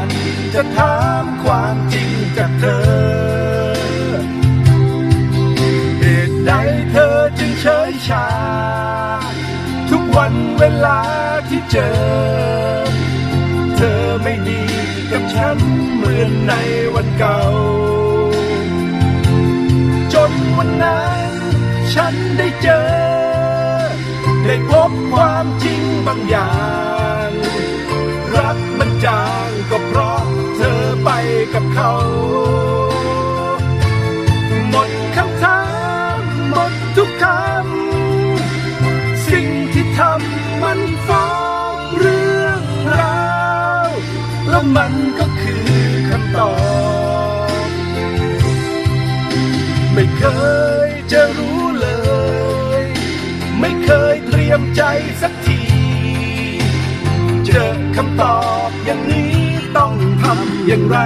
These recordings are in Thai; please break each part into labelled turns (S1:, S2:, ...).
S1: อนจะถามความจริงจากเธอ เหตุใดเธอจึงเฉยชา ทุกวันเวลาที่เจอ เธอไม่ดีกับฉันเหมือนในวันเก่า จนวันนั้นฉันได้เจอ ได้พบความจริงบางอย่าง เขาหมดคำถามหมดทุกคำสิ่งที่ทำมันฟ้องเรื่องราวแล้วมันก็คือคำตอบ ไม่เคยจะรู้เลย ไม่เคยเตรียมใจสักทีเจอคำตอบอย่างนี้ต้องทำอย่างไร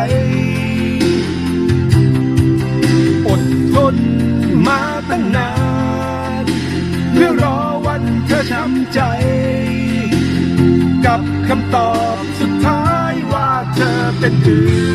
S1: จ กับคำตอบสุดท้ายว่าเธอเป็นคือ